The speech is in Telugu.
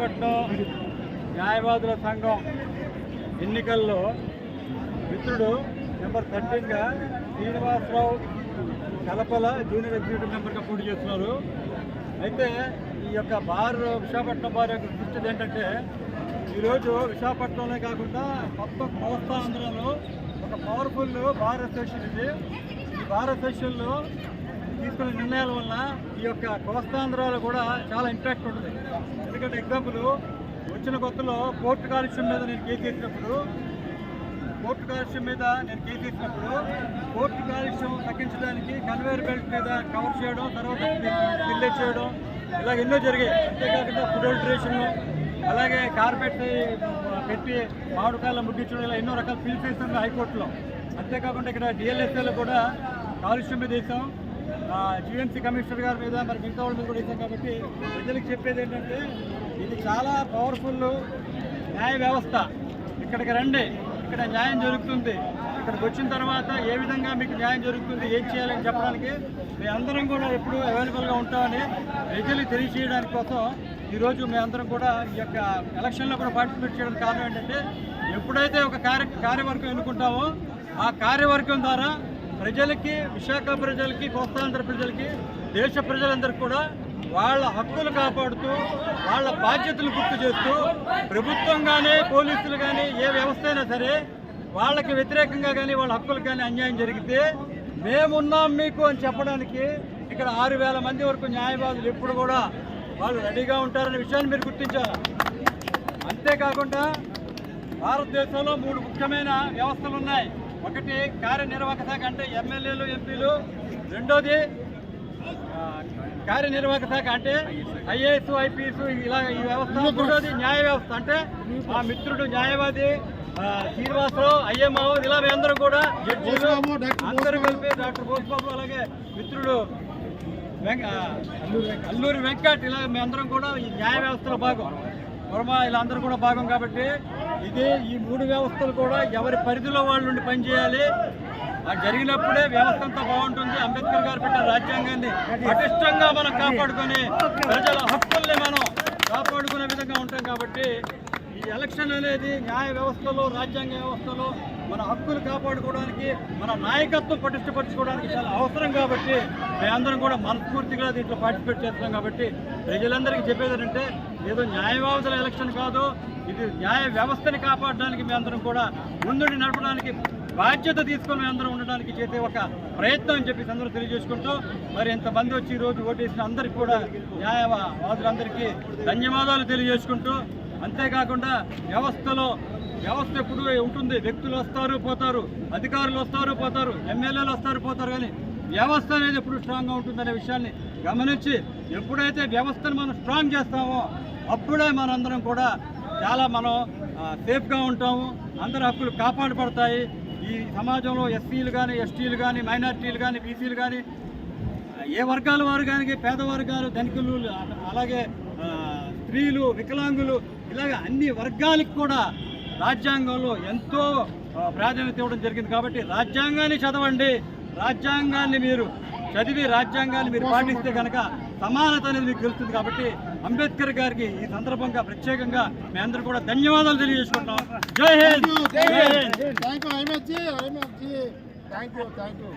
విశాఖపట్నం న్యాయవాదుల సంఘం ఎన్నికల్లో మిత్రుడు నెంబర్ థర్టీన్గా శ్రీనివాసరావు కలపల జూనియర్ ఎగ్జిక్యూటివ్ మెంబర్గా పోటీ చేస్తున్నారు. అయితే ఈ యొక్క బార్ విశాఖపట్నం బార్ యొక్క దృష్టిది ఏంటంటే ఈరోజు విశాఖపట్నంలో కాకుండా మొత్తం కోస్తా ఒక పవర్ఫుల్ బార్ అసోసియేషన్ ఇది. ఈ బార్ అసోసియేషన్లో తీసుకునే నిర్ణయాల వల్ల ఈ యొక్క కోస్తాంధ్రాలో కూడా చాలా ఇంపాక్ట్ ఉంటుంది. ఎందుకంటే ఎగ్జాంపుల్ వచ్చిన కొత్తలో కోర్టు కాలుష్యం మీద నేను కేసు వేసినప్పుడు కోర్టు కాలుష్యం మీద నేను కేసు వేసినప్పుడు కోర్టు కాలుష్యం తగ్గించడానికి కన్వేర్ బెల్ట్ మీద కవర్ చేయడం తర్వాత ఫిల్లే చేయడం ఇలాగ ఎన్నో జరిగాయి. అంతేకాకుండా ఫుడ్ అల్టరేషన్ అలాగే కార్పెట్ పెట్టి మామిడికాయలు ముగ్గించడం ఇలా ఎన్నో రకాల ఫిల్ చేస్తాం హైకోర్టులో. అంతేకాకుండా ఇక్కడ డిఎల్ఎస్ఏలో కూడా కాలుష్యం మీద వేసాం. జిఎంసీ కమిషనర్ గారి మీద మరి మిగతా వాళ్ళ మీద కూడా ఇచ్చాం కాబట్టి ప్రజలకు చెప్పేది ఏంటంటే ఇది చాలా పవర్ఫుల్ న్యాయ వ్యవస్థ. ఇక్కడికి రండి ఇక్కడ న్యాయం జరుగుతుంది. ఇక్కడికి వచ్చిన తర్వాత ఏ విధంగా మీకు న్యాయం జరుగుతుంది ఏం చేయాలని చెప్పడానికి మేమందరం అందరం కూడా ఎప్పుడు అవైలబుల్గా ఉంటామని ప్రజలు తెలియజేయడానికి కోసం ఈరోజు మేమందరం కూడా ఈ యొక్క ఎలక్షన్లో కూడా పార్టిసిపేట్ చేయడానికి కారణం ఏంటంటే ఎప్పుడైతే ఒక కార్య కార్యవర్గం ఎన్నుకుంటామో ఆ కార్యవర్గం ద్వారా ప్రజలకి విశాఖ ప్రజలకి కోస్తాంధ్ర ప్రజలకి దేశ ప్రజలందరికీ కూడా వాళ్ళ హక్కులు కాపాడుతూ వాళ్ళ బాధ్యతలు గుర్తు చేస్తూ ప్రభుత్వం కానీ పోలీసులు కానీ ఏ వ్యవస్థ అయినా సరే వాళ్ళకి వ్యతిరేకంగా కానీ వాళ్ళ హక్కులు కానీ అన్యాయం జరిగితే మేమున్నాం మీకు అని చెప్పడానికి ఇక్కడ ఆరు వేల మంది వరకు న్యాయవాదులు ఎప్పుడు కూడా వాళ్ళు రెడీగా ఉంటారనే విషయాన్ని మీరు గుర్తించాలి. అంతేకాకుండా భారతదేశంలో మూడు ముఖ్యమైన వ్యవస్థలు ఉన్నాయి. ఒకటి కార్యనిర్వాహక శాఖ అంటే ఎమ్మెల్యేలు ఎంపీలు. రెండోది ఆ, కార్యనిర్వాహక శాఖ అంటే ఐఏఎస్ ఐపీఎస్ ఇలా ఈ వ్యవస్థ. మూడోది న్యాయ వ్యవస్థ అంటే మా మిత్రుడు న్యాయవాది ఆ, శ్రీనివాసరావు ఐఎంఓ ఇలా మేమందరం కూడా జడ్జీలు అందరూ కలిపి డాక్టర్ బోస్బాబు అలాగే మిత్రుడు ఆ, అల్లూరి వెంకట్ ఇలా మేమందరం కూడా ఈ న్యాయ వ్యవస్థలో భాగం. వర్మ ఇలా అందరూ కూడా భాగం కాబట్టి ఇది ఈ మూడు వ్యవస్థలు కూడా ఎవరి పరిధిలో వాళ్ళు ఉండి పనిచేయాలి? అది జరిగినప్పుడే వ్యవస్థ అంతా బాగుంటుంది. అంబేద్కర్ గారు పెట్టిన రాజ్యాంగాన్ని పటిష్టంగా మనం కాపాడుకొని ప్రజల హక్కుల్ని మనం కాపాడుకునే విధంగా ఉంటాం కాబట్టి ఈ ఎలక్షన్ అనేది న్యాయ వ్యవస్థలో రాజ్యాంగ వ్యవస్థలో మన హక్కులు కాపాడుకోవడానికి మన నాయకత్వం పటిష్టపరచుకోవడానికి చాలా అవసరం కాబట్టి మేమందరం కూడా మనస్ఫూర్తిగా దీంట్లో పార్టిసిపేట్ చేస్తున్నాం కాబట్టి ప్రజలందరికీ చెప్పేది ఏంటంటే ఏదో న్యాయవాదుల ఎలక్షన్ కాదు ఇది న్యాయ వ్యవస్థని కాపాడడానికి మేమందరం కూడా ముందుండి నడపడానికి బాధ్యత తీసుకొని మేమందరం ఉండడానికి చేసే ఒక ప్రయత్నం అని చెప్పి అందరూ తెలియజేసుకుంటూ మరి ఇంతమంది వచ్చి ఈరోజు రోజు ఓటేసిన అందరికీ కూడా న్యాయవాదులందరికీ ధన్యవాదాలు తెలియజేసుకుంటూ అంతేకాకుండా వ్యవస్థలో వ్యవస్థ ఎప్పుడు ఉంటుంది? వ్యక్తులు వస్తారు పోతారు. అధికారులు వస్తారు పోతారు. ఎమ్మెల్యేలు వస్తారు పోతారు. కానీ వ్యవస్థ అనేది ఎప్పుడు స్ట్రాంగ్గా ఉంటుందనే విషయాన్ని గమనించి ఎప్పుడైతే వ్యవస్థను మనం స్ట్రాంగ్ చేస్తామో అప్పుడే మనందరం కూడా చాలా మనం సేఫ్గా ఉంటాము. అందరి హక్కులు కాపాడబడతాయి. ఈ సమాజంలో ఎస్సీలు కానీ ఎస్టీలు కానీ మైనార్టీలు కానీ బీసీలు కానీ ఏ వర్గాల వారు కానీ పేద వర్గాలు ధనికులు అలాగే స్త్రీలు వికలాంగులు ఇలాగ అన్ని వర్గాలకు కూడా రాజ్యాంగంలో ఎంతో ప్రాధాన్యత ఇవ్వడం జరిగింది కాబట్టి రాజ్యాంగాన్ని చదవండి. రాజ్యాంగాన్ని మీరు చదివి రాజ్యాంగాన్ని మీరు పాటిస్తే కనుక సమానత అనేది మీకు తెలుస్తుంది కాబట్టి అంబేద్కర్ గారికి ఈ సందర్భంగా ప్రత్యేకంగా మేమందరం కూడా ధన్యవాదాలు తెలియజేసుకుంటాం జై హింద్! జై Hind! Thank you thank you.